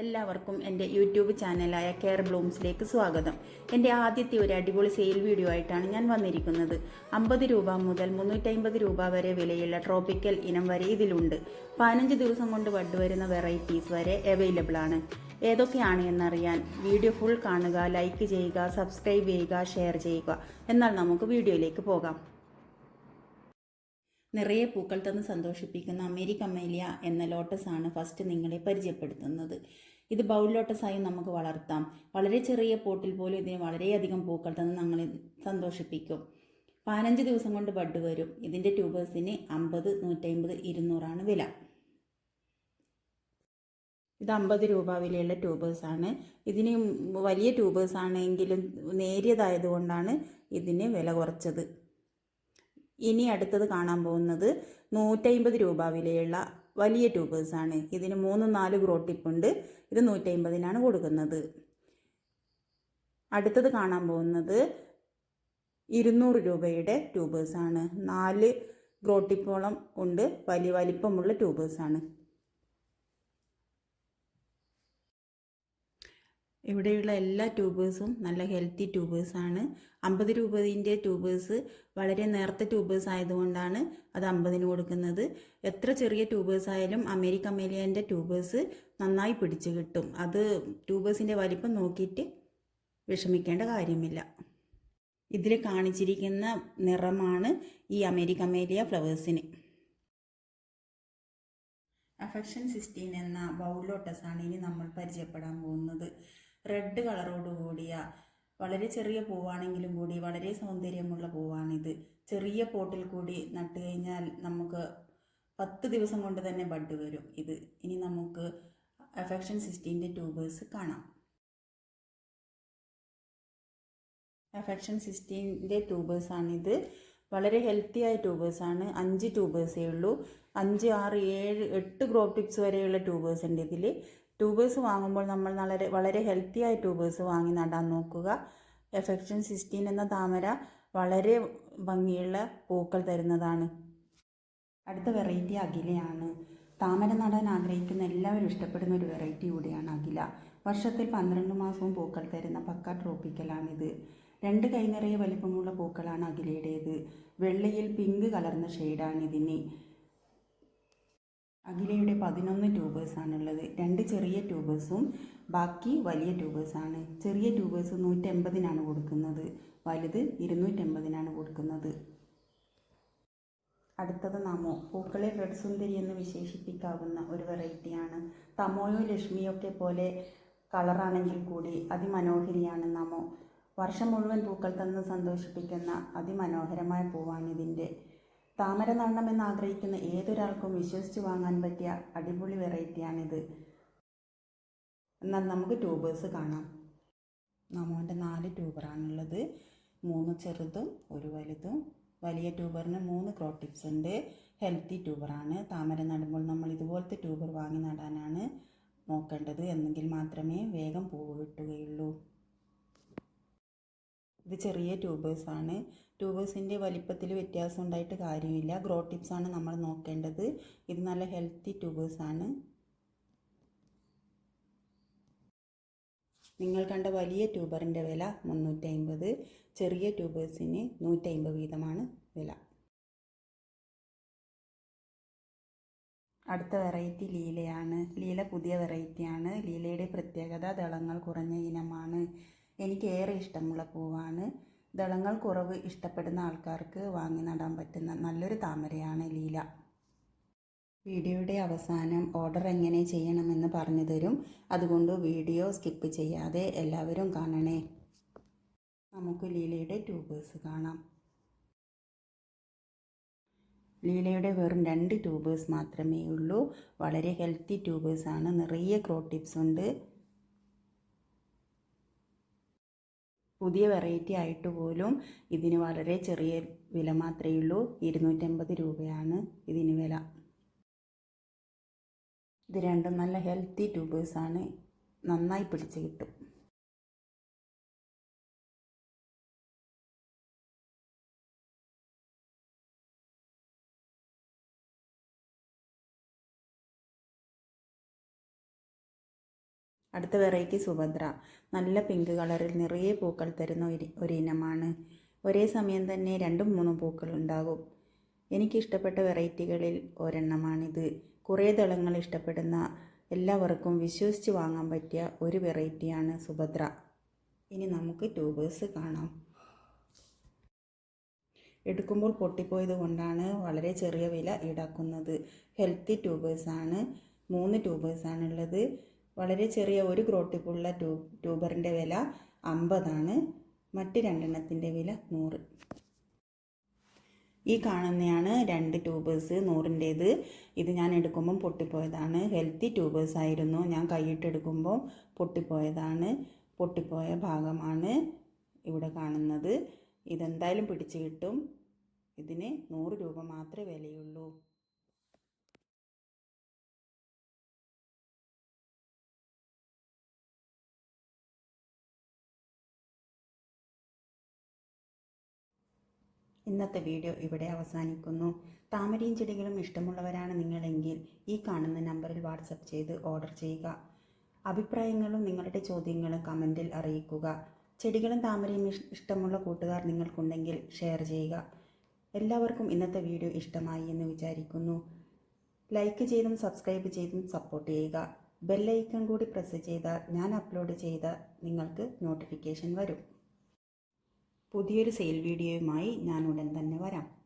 എല്ലാവർക്കും എന്റെ YouTube ചാനലായ care ബ്ലൂംസിലേക്ക് സ്വാഗതം. എന്റെ ആദ്യത്തെ ഒരു അടിപൊളി സെയിൽ വീഡിയോ ആയിട്ടാണ് ഞാൻ വന്നിരിക്കുന്നത്. അമ്പത് രൂപ മുതൽ മുന്നൂറ്റമ്പത് രൂപ വരെ വിലയുള്ള ട്രോപ്പിക്കൽ ഇനം വരെ ഇതിലുണ്ട്. പതിനഞ്ച് ദിവസം കൊണ്ട് ബഡ് വരുന്ന വെറൈറ്റീസ് വരെ അവൈലബിൾ ആണ്. ഏതൊക്കെയാണ് എന്നറിയാൻ വീഡിയോ ഫുൾ കാണുക ലൈക്ക് ചെയ്യുക സബ്സ്ക്രൈബ് ചെയ്യുക ഷെയർ ചെയ്യുക. എന്നാൽ നമുക്ക് വീഡിയോയിലേക്ക് പോകാം. നിറയെ പൂക്കൾ തന്ന് സന്തോഷിപ്പിക്കുന്ന അമേരിക്ക മേലിയ എന്ന ലോട്ടസ് ആണ് ഫസ്റ്റ് നിങ്ങളെ പരിചയപ്പെടുത്തുന്നത്. ഇത് ബൗൾ ലോട്ടസായും നമുക്ക് വളർത്താം. വളരെ ചെറിയ പോട്ടിൽ പോലും ഇതിന് വളരെയധികം പൂക്കൾ തന്ന് നമ്മളെ സന്തോഷിപ്പിക്കും. പതിനഞ്ച് ദിവസം കൊണ്ട് ബഡ് വരും. ഇതിന്റെ ട്യൂബേഴ്സിന് അമ്പത് നൂറ്റമ്പത് ഇരുന്നൂറാണ് വില. ഇത് അമ്പത് രൂപ വിലയുള്ള ട്യൂബേഴ്സാണ് ഇതിന് വലിയ ട്യൂബേഴ്സ് ആണെങ്കിലും നേരിയതായതുകൊണ്ടാണ് ഇതിന് വില കുറച്ചത്. ഇനി അടുത്തത് കാണാൻ പോകുന്നത് നൂറ്റമ്പത് രൂപ വിലയുള്ള വലിയ ട്യൂബേഴ്സ് ആണ്. ഇതിന് മൂന്ന് നാല് ഗ്രോ ടിപ്പുണ്ട് ഇത് നൂറ്റമ്പതിനാണ് കൊടുക്കുന്നത്. അടുത്തത് കാണാൻ പോകുന്നത് ഇരുന്നൂറ് രൂപയുടെ ട്യൂബേഴ്സ് ആണ്. നാല് ഗ്രോ ടിപ്പോളം ഉണ്ട്. വലിയ വലിപ്പമുള്ള ട്യൂബേഴ്സാണ് ഇവിടെയുള്ള എല്ലാ ട്യൂബേഴ്സും നല്ല ഹെൽത്തി ട്യൂബേഴ്സാണ്. അമ്പത് രൂപതിന്റെ ട്യൂബേഴ്സ് വളരെ നേർത്ത ട്യൂബേഴ്സ് ആയതുകൊണ്ടാണ് അത് അമ്പതിന് കൊടുക്കുന്നത്. എത്ര ചെറിയ ട്യൂബേഴ്സ് ആയാലും അമേരിക്ക അമേലിയന്റെ ട്യൂബേഴ്സ് നന്നായി പിടിച്ച് കിട്ടും. അത് ട്യൂബേഴ്സിന്റെ വലിപ്പം നോക്കിയിട്ട് വിഷമിക്കേണ്ട കാര്യമില്ല. ഇതിൽ കാണിച്ചിരിക്കുന്ന നിറമാണ് ഈ അമേരിക്ക മേലിയ ഫ്ലവേഴ്സിന്. അഫക്ഷൻ സിസ്റ്റീൻ എന്ന ബൗൾ ലോട്ടസാണ് ഇനി നമ്മൾ പരിചയപ്പെടാൻ പോകുന്നത്. റെഡ് കളറോട് കൂടിയ വളരെ ചെറിയ പൂവാണെങ്കിലും കൂടി വളരെ സൗന്ദര്യമുള്ള പൂവാണിത്. ചെറിയ പോട്ടിൽ കൂടി നട്ട് കഴിഞ്ഞാൽ നമുക്ക് പത്ത് ദിവസം കൊണ്ട് തന്നെ ബഡ് വരും. ഇത് ഇനി നമുക്ക് അഫക്ഷൻ സിസ്റ്റീന്റെ ട്യൂബേഴ്സ് കാണാം. അഫക്ഷൻ സിസ്റ്റീന്റെ ട്യൂബേഴ്സാണിത് വളരെ ഹെൽത്തി ആയ ട്യൂബേഴ്സാണ് അഞ്ച് ട്യൂബേഴ്സേ ഉള്ളൂ അഞ്ച് ആറ് ഏഴ് എട്ട് ഗ്രോ ടിപ്സ് വരെയുള്ള ട്യൂബേഴ്സ് ഉണ്ട് ഇതിൽ ട്യൂബേഴ്സ് വാങ്ങുമ്പോൾ നമ്മൾ വളരെ വളരെ ഹെൽത്തി ആയ ട്യൂബേഴ്സ് വാങ്ങി നടാൻ നോക്കുക. എഫെക്ഷൻ സിസ്റ്റീൻ എന്ന താമര വളരെ ഭംഗിയുള്ള പൂക്കൾ തരുന്നതാണ്. അടുത്ത വെറൈറ്റി അഖിലയാണ്. താമര നടാൻ ആഗ്രഹിക്കുന്ന എല്ലാവരും ഇഷ്ടപ്പെടുന്ന ഒരു വെറൈറ്റി കൂടിയാണ് അഖില. വർഷത്തിൽ പന്ത്രണ്ട് മാസവും പൂക്കൾ തരുന്ന പക്ക ട്രോപ്പിക്കലാണിത് രണ്ട് കൈ നിറയെ വലിപ്പമുള്ള പൂക്കളാണ് അഖിലയുടേത്. വെള്ളയിൽ പിങ്ക് കലർന്ന ഷെയ്ഡാണ് ഇതിന് അഖിലയുടെ പതിനൊന്ന് ട്യൂബേഴ്സാണുള്ളത് രണ്ട് ചെറിയ ട്യൂബേഴ്സും ബാക്കി വലിയ ട്യൂബേഴ്സാണ് ചെറിയ ട്യൂബേഴ്സ് നൂറ്റമ്പതിനാണ് കൊടുക്കുന്നത്. വലുത് ഇരുന്നൂറ്റമ്പതിനാണ് കൊടുക്കുന്നത്. അടുത്തത് നമോ. പൂക്കളിൽ റെഡ് സുന്ദരി എന്ന് വിശേഷിപ്പിക്കാവുന്ന ഒരു വെറൈറ്റിയാണ് തമോയോ ലക്ഷ്മിയൊക്കെ പോലെ കളറാണെങ്കിൽ കൂടി അതിമനോഹരിയാണ് നമോ. വർഷം മുഴുവൻ പൂക്കൾ തന്ന് സന്തോഷിപ്പിക്കുന്ന അതിമനോഹരമായ പൂവാണിതിന്റെ താമര നടണമെന്ന് ആഗ്രഹിക്കുന്ന ഏതൊരാൾക്കും വിശ്വസിച്ച് വാങ്ങാൻ പറ്റിയ അടിപൊളി വെറൈറ്റിയാണിത്. എന്നാൽ നമുക്ക് ട്യൂബേഴ്സ് കാണാം. നമ്മളുടെ നാല് ട്യൂബറാണുള്ളത്. മൂന്ന് ചെറുതും ഒരു വലുതും. വലിയ ട്യൂബറിന് മൂന്ന് ക്രോ ടിപ്സ് ഉണ്ട്. ഹെൽത്തി ട്യൂബറാണ്. താമര നടുമ്പോൾ നമ്മൾ ഇതുപോലത്തെ ട്യൂബർ വാങ്ങി നടാനാണ് നോക്കേണ്ടത്. എന്നെങ്കിൽ മാത്രമേ വേഗം പൂവ് കിട്ടുകയുള്ളൂ. ഇത് ചെറിയ ട്യൂബേഴ്സാണ്. ട്യൂബേഴ്സിന്റെ വലിപ്പത്തിൽ വ്യത്യാസം ഉണ്ടായിട്ട് കാര്യമില്ല ഗ്രോ ടിപ്സാണ് നമ്മൾ നോക്കേണ്ടത്. ഇത് നല്ല ഹെൽത്തി ട്യൂബേഴ്സാണ് നിങ്ങൾ കണ്ട വലിയ ട്യൂബറിന്റെ വില മുന്നൂറ്റമ്പത്. ചെറിയ ട്യൂബേഴ്സിന് നൂറ്റമ്പത് വീതമാണ് വില. അടുത്ത വെറൈറ്റി ലീലയാണ്. ലീല പുതിയ വെറൈറ്റിയാണ് ലീലയുടെ പ്രത്യേകത ദളങ്ങൾ കുറഞ്ഞ ഇനമാണ്. എനിക്ക് ഏറെ ഇഷ്ടമുള്ള പൂവാണ്. ദളങ്ങൾ കുറവ് ഇഷ്ടപ്പെടുന്ന ആൾക്കാർക്ക് വാങ്ങി നടാൻ പറ്റുന്ന നല്ലൊരു താമരയാണ് ലീല. വീഡിയോയുടെ അവസാനം ഓർഡർ എങ്ങനെ ചെയ്യണമെന്ന് പറഞ്ഞു തരും. അതുകൊണ്ട് വീഡിയോ സ്കിപ്പ് ചെയ്യാതെ എല്ലാവരും കാണണേ. നമുക്ക് ലീലയുടെ ട്യൂബേഴ്സ് കാണാം. ലീലയുടെ വെറും രണ്ട് ട്യൂബേഴ്സ് മാത്രമേ ഉള്ളൂ വളരെ ഹെൽത്തി ട്യൂബേഴ്സാണ്. നിറയെ ക്രോ ടിപ്സ് ഉണ്ട്. പുതിയ വെറൈറ്റി ആയിട്ട് പോലും ഇതിന് വളരെ ചെറിയ വില മാത്രമേ ഉള്ളൂ. ഇരുന്നൂറ്റമ്പത് രൂപയാണ് ഇതിന് വില. ഇത് രണ്ടും നല്ല ഹെൽത്തി ട്യൂബേഴ്സാണ് നന്നായി പിടിച്ച് കിട്ടും. അടുത്ത വെറൈറ്റി സുഭദ്ര. നല്ല പിങ്ക് കളറിൽ നിറയെ പൂക്കൾ തരുന്ന ഒരു ഇനമാണ്. ഒരേ സമയം തന്നെ രണ്ടും മൂന്നും പൂക്കൾ ഉണ്ടാകും. എനിക്കിഷ്ടപ്പെട്ട വെറൈറ്റികളിൽ ഒരെണ്ണമാണിത്. കുറേ ദളങ്ങൾ ഇഷ്ടപ്പെടുന്ന എല്ലാവർക്കും വിശ്വസിച്ച് വാങ്ങാൻ പറ്റിയ ഒരു വെറൈറ്റിയാണ് സുഭദ്ര. ഇനി നമുക്ക് ട്യൂബേഴ്സ് കാണാം. എടുക്കുമ്പോൾ പൊട്ടിപ്പോയത് കൊണ്ടാണ് വളരെ ചെറിയ വില ഈടാക്കുന്നത്. ഹെൽത്തി ട്യൂബേഴ്സാണ് മൂന്ന് ട്യൂബേഴ്സാണുള്ളത് വളരെ ചെറിയ ഒരു ഗ്രോട്ടിപ്പുള്ള ട്യൂ ട്യൂബറിന്റെ വില അമ്പതാണ്. മറ്റ് രണ്ടെണ്ണത്തിന്റെ വില നൂറ്. ഈ കാണുന്നതാണ് രണ്ട് ട്യൂബേഴ്സ് നൂറിന്റേത്. ഇത് ഞാൻ എടുക്കുമ്പം പൊട്ടിപ്പോയതാണ്. ഹെൽത്തി ട്യൂബേഴ്സ് ആയിരുന്നു. ഞാൻ കൈയിട്ടെടുക്കുമ്പോൾ പൊട്ടിപ്പോയതാണ്. പൊട്ടിപ്പോയ ഭാഗമാണ് ഇവിടെ കാണുന്നത്. ഇതെന്തായാലും പിടിച്ചു കിട്ടും. ഇതിന് നൂറ് രൂപ മാത്രമേ വിലയുള്ളൂ. ഇന്നത്തെ വീഡിയോ ഇവിടെ അവസാനിക്കുന്നു. താമരയും ചെടികളും ഇഷ്ടമുള്ളവരാണ് നിങ്ങളെങ്കിൽ ഈ കാണുന്ന നമ്പറിൽ വാട്സപ്പ് ചെയ്ത് ഓർഡർ ചെയ്യുക. അഭിപ്രായങ്ങളും നിങ്ങളുടെ ചോദ്യങ്ങളും കമന്റിൽ അറിയിക്കുക. ചെടികളും താമരയും ഇഷ്ടമുള്ള കൂട്ടുകാർ നിങ്ങൾക്കുണ്ടെങ്കിൽ ഷെയർ ചെയ്യുക. എല്ലാവർക്കും ഇന്നത്തെ വീഡിയോ ഇഷ്ടമായി എന്ന് വിചാരിക്കുന്നു. ലൈക്ക് ചെയ്തും സബ്സ്ക്രൈബ് ചെയ്തും സപ്പോർട്ട് ചെയ്യുക. ബെല്ലൈക്കൺ കൂടി പ്രസ് ചെയ്താൽ ഞാൻ അപ്ലോഡ് ചെയ്താൽ നിങ്ങൾക്ക് നോട്ടിഫിക്കേഷൻ വരും. പുതിയൊരു സെയിൽ വീഡിയോയുമായി ഞാൻ ഉടൻ തന്നെ വരാം.